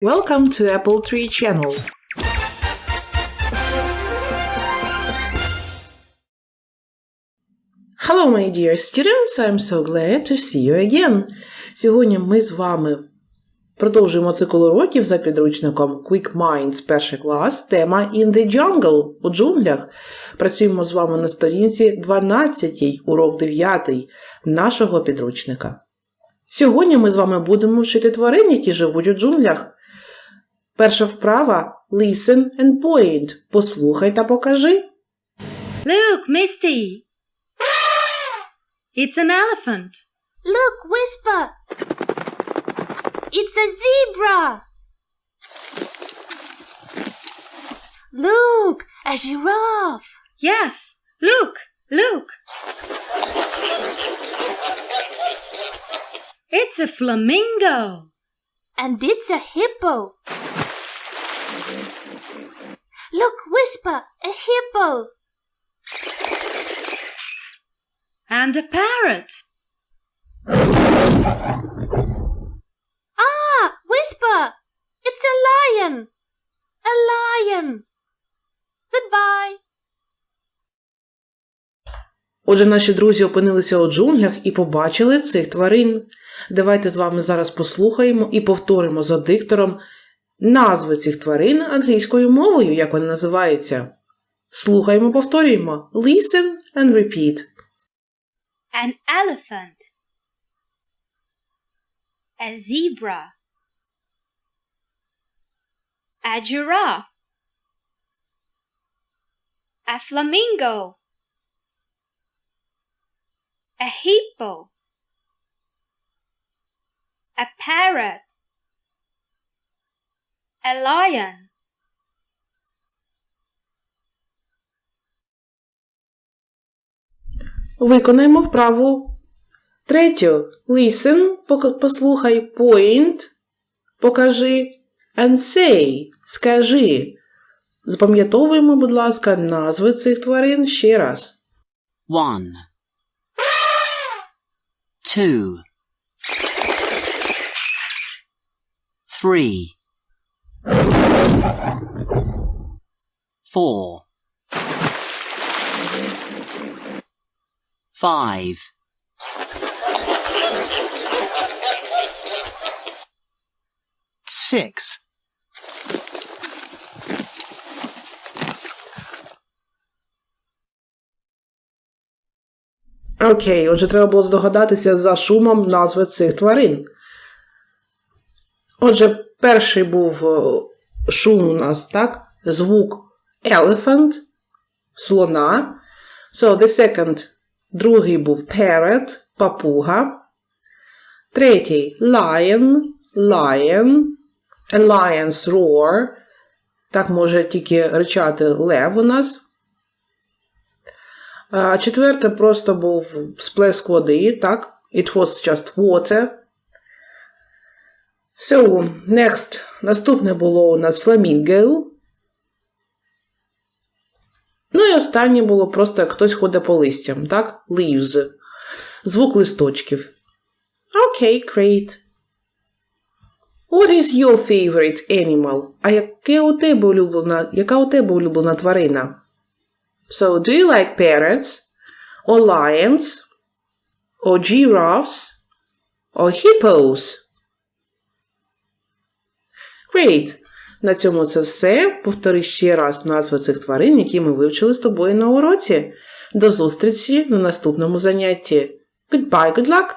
Welcome to Apple Tree Channel. Hello, my dear students. I'm so glad to see you again. Сьогодні ми з вами продовжуємо цикл уроків за підручником Quick Minds перший клас, тема In the Jungle у джунглях. Працюємо з вами на сторінці 12, урок 9 нашого підручника. Сьогодні ми з вами будемо вчити тварин, які живуть у джунглях. Перша вправа Listen and point. Послухай та покажи. Look, Misty! It's an elephant. Look, Whisper! It's a zebra! Look, a giraffe! Yes, look, look. It's a flamingo. And it's a hippo! Look, Whisper, a hippo! And a parrot. Ah, Whisper! It's a lion! A lion! Goodbye! Отже, наші друзі опинилися у джунглях і побачили цих тварин. Давайте з вами зараз послухаємо і повторимо за диктором назви цих тварин англійською мовою, як вони називаються. Слухаємо, повторюємо. Listen and repeat. An elephant. A zebra. A giraffe. A flamingo. A hippo. A parrot. A lion. Виконаємо вправу третю. Listen, послухай, point, покажи, and say, скажи. Запам'ятовуємо, будь ласка, назви цих тварин ще раз. One, two, three, four, five, six, Окей, отже, треба було здогадатися за шумом назви цих тварин. Отже, перший був е, шум у нас, так? Звук elephant, слона. So, the second, другий був parrot, папуга. Третій lion, lion, a lion's roar. Так може тільки ричати лев у нас. А четверте просто був сплеск води, так? It was just water. So, next. Наступне було у нас flamingo. Ну і останнє було просто як хтось ходить по листям, так? Leaves. Звук листочків. Окей, okay, great. What is your favorite animal? А яке у тебе улюблена, яка у тебе улюблена тварина? So, do you like parrots, or lions, or giraffes, or hippos? Great! На цьому це все. Повтори ще раз назви цих тварин, які ми вивчили з тобою на уроці. До зустрічі на наступному занятті. Goodbye, good luck!